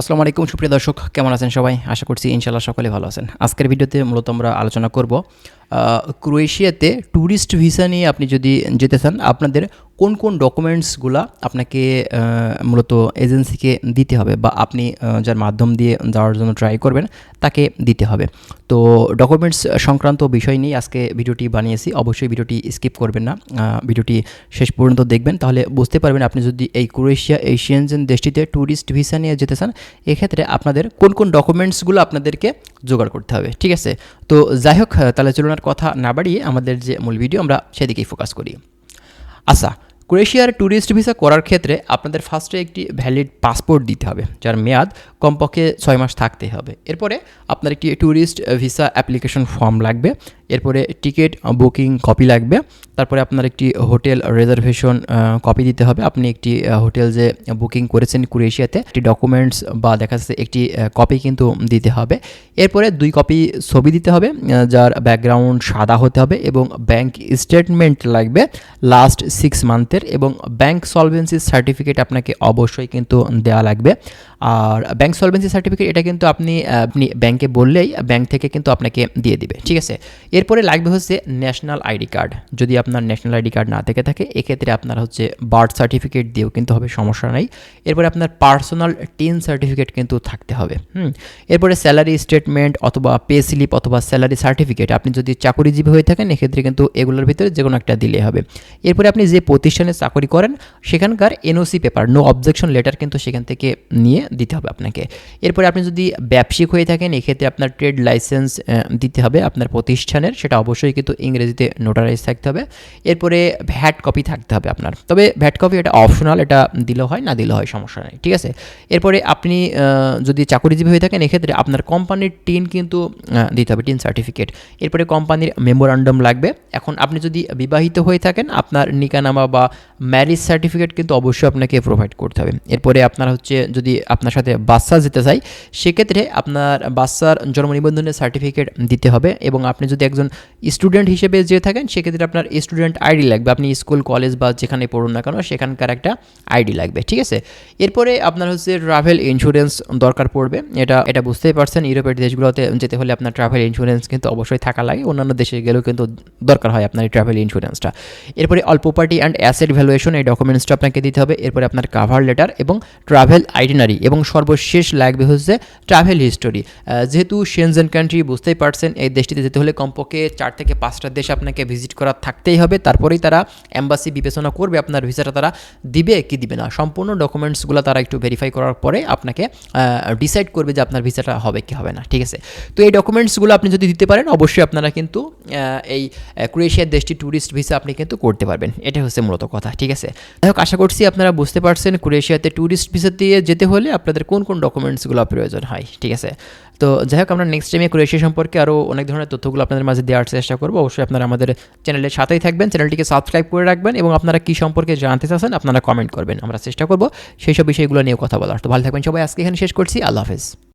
আসসালামু আলাইকুম, সুপ্রিয় দর্শক, কেমন আছেন সবাই? আশা করছি ইনশাল্লাহ সকলে ভালো আছেন। আজকের ভিডিওতে মূলত আমরা আলোচনা করব ক্রোয়েশিয়াতে ট্যুরিস্ট ভিসা নিয়ে আপনি যদি যেতে চান, আপনাদের কোন কোন ডকুমেন্টসগুলো আপনাকে মূলত এজেন্সিকে দিতে হবে বা আপনি যার মাধ্যম দিয়ে যাওয়ার জন্য ট্রাই করবেন, তাকে দিতে হবে। তো ডকুমেন্টস সংক্রান্ত বিষয় নিয়ে আজকে ভিডিওটি বানিয়েছি। অবশ্যই ভিডিওটি স্কিপ করবেন না। ভিডিওটি শেষ পর্যন্ত দেখবেন। তাহলে বুঝতে পারবেন আপনি যদি এই ক্রোয়েশিয়া এশিয়ানজেন দেশটিতে ট্যুরিস্ট ভিসা নিয়ে যেতে চান, এক্ষেত্রে আপনাদের কোন কোন ডকুমেন্টসগুলো আপনাদেরকে জোগাড় করতে হবে, ঠিক আছে? তো যাই হোক তাহলে চলুন আর কথা না বাড়িয়ে আমাদের যে মূল ভিডিও, আমরা সেদিকেই ফোকাস করি। আচ্ছা ক্রোয়েশিয়ার ট্যুরিস্ট ভিসা করার ক্ষেত্রে আপনাদের ফার্স্টে একটি ভ্যালিড পাসপোর্ট দিতে হবে, যার মেয়াদ কমপক্ষে ছয় মাস থাকতে হবে। এরপরে আপনার একটি ট্যুরিস্ট ভিসা অ্যাপ্লিকেশন ফর্ম লাগবে। এরপরে টিকিট বুকিং কপি লাগবে। তারপরে আপনার একটি হোটেল রিজার্ভেশন কপি দিতে হবে। আপনি একটি হোটেল যে বুকিং করেছেন ক্রোয়েশিয়াতে, একটি ডকুমেন্টস বা দেখা যাচ্ছে একটি কপি কিন্তু দিতে হবে। এরপরে দুই কপি ছবি দিতে হবে যার ব্যাকগ্রাউন্ড সাদা হতে হবে এবং ব্যাংক স্টেটমেন্ট লাগবে লাস্ট সিক্স মান্থের এবং ব্যাংক সলভেন্সি সার্টিফিকেট আপনাকে অবশ্যই কিন্তু দেওয়া লাগবে। আর ব্যাংক সলভেন্সি সার্টিফিকেট, এটা কিন্তু আপনি আপনি ব্যাংকে বললেই ব্যাংক থেকে কিন্তু আপনাকে দিয়ে দিবে। ঠিক আছে? এরপরে লাগবে হচ্ছে ন্যাশনাল আইডি কার্ড যদি আপনার ন্যাশনাল আইডি কার্ড না থেকে থাকে, এক্ষেত্রে আপনার হচ্ছে বার্থ সার্টিফিকেট দিয়েও কিন্তু হবে, সমস্যা নাই। এরপরে আপনার পার্সোনাল টিন সার্টিফিকেট কিন্তু থাকতে হবে, হুম। এরপরে স্যালারি স্টেটমেন্ট অথবা পে স্লিপ অথবা স্যালারি সার্টিফিকেট আপনি যদি চাকরিজীবী হয়ে থাকেন, এক্ষেত্রে কিন্তু এগুলোর ভিতরে যে কোনো একটা দিলে হবে। এরপরে আপনি যে প্রতিষ্ঠানে চাকরি করেন, সেখানকার NOC paper no objection letter কিন্তু সেখান থেকে নিয়ে দিতে হবে আপনাকে। এরপরে আপনি যদি ব্যবসায়িক হয়ে থাকেন, এক্ষেত্রে আপনার ট্রেড লাইসেন্স দিতে হবে আপনার প্রতিষ্ঠানের সেটা অবশ্যই কিন্তু ইংরেজিতে নোটারাইজ থাকতে হবে। এরপরে ভ্যাট কপি থাকতে হবে আপনার। তবে ভ্যাট কপি এটা অপশনাল এটা দিলে হয়, না দিলে হয় সমস্যা নেই, ঠিক আছে? এরপরে আপনি যদি চাকরিজীবী হয়ে থাকেন, এক্ষেত্রে আপনার কোম্পানির টিন কিন্তু দিতে হবে টিন সার্টিফিকেট এরপরে কোম্পানির মেমোরান্ডাম লাগবে। এখন আপনি যদি বিবাহিত হয়ে থাকেন, আপনার নিকানামা বা ম্যারিজ সার্টিফিকেট কিন্তু অবশ্যই আপনাকে প্রোভাইড করতে হবে। এরপরে আপনার হচ্ছে, যদি আপনার সাথে বাচ্চা যেতে চাই, সেক্ষেত্রে আপনার বাচ্চার জন্ম নিবন্ধনের সার্টিফিকেট দিতে হবে এবং আপনি যদি স্টুডেন্ট হিসেবে যেয়ে থাকেন, সেক্ষেত্রে আপনার স্টুডেন্ট আইডি লাগবে। আপনি স্কুল কলেজ বা যেখানে পড়ুন না কেন, সেখানকার একটা আইডি লাগবে, ঠিক আছে? এরপরে আপনার হচ্ছে ট্রাভেল ইন্স্যুরেন্স দরকার পড়বে। এটা এটা বুঝতেই পারছেন, ইউরোপের দেশগুলোতে যেতে হলে আপনার ট্রাভেল ইন্স্যুরেন্স কিন্তু অবশ্যই থাকা লাগে। অন্যান্য দেশে গেলেও কিন্তু দরকার হয় আপনার এই ট্রাভেল ইন্স্যুরেন্সটা এরপরে all property and asset valuation এই ডকুমেন্টসটা আপনাকে দিতে হবে। এরপরে আপনার কাভার লেটার এবং ট্রাভেল আইডিনারি এবং সর্বশেষ লাগবে হচ্ছে ট্রাভেল হিস্টোরি যেহেতু সেনজেন কান্ট্রি বুঝতেই পারছেন, এই দেশটিতে যেতে হলে কমপক্ষে চার থেকে পাঁচটা দেশ আপনাকে ভিজিট করা থাকতেই হবে। তারপরেই তারা অ্যাম্বাসি বিবেচনা করবে আপনার ভিসাটা তারা দিবে কি দিবে না। সম্পূর্ণ ডকুমেন্টসগুলো তারা একটু ভেরিফাই করার পরে আপনাকে ডিসাইড করবে যে আপনার ভিসাটা হবে কি হবে না, ঠিক আছে? তো এই ডকুমেন্টসগুলো আপনি যদি দিতে পারেন, অবশ্যই আপনারা কিন্তু এই ক্রোয়েশিয়ার দেশটি ট্যুরিস্ট ভিসা আপনি কিন্তু করতে পারবেন। এটা হচ্ছে মূলত কথা, ঠিক আছে? যাই হোক, আশা করছি আপনারা বুঝতে পারছেন ক্রোয়েশিয়াতে ট্যুরিস্ট ভিসা দিয়ে যেতে হলে আপনাদের কোন কোন ডকুমেন্টসগুলো প্রয়োজন হয়, ঠিক আছে? তো যাই হোক, আমরা নেক্সট টাইমে ক্রোয়েশিয়া সম্পর্কে আরও অনেক ধরনের তথ্যগুলো আপনাদের মাঝে দেওয়ার চেষ্টা করব। অবশ্যই আপনারা আমাদের চ্যানেলের সাথেই থাকবেন চ্যানেলটিকে সাবস্ক্রাইব করে রাখবেন এবং আপনারা কী সম্পর্কে জানতে চাচ্ছেন আপনারা কমেন্ট করবেন। আমরা চেষ্টা করব সেই সব বিষয়গুলো নিয়ে কথা বলার। তো ভালো থাকবেন সবাই, আজকে এখানে শেষ করছি। আল্লাহ হাফেজ।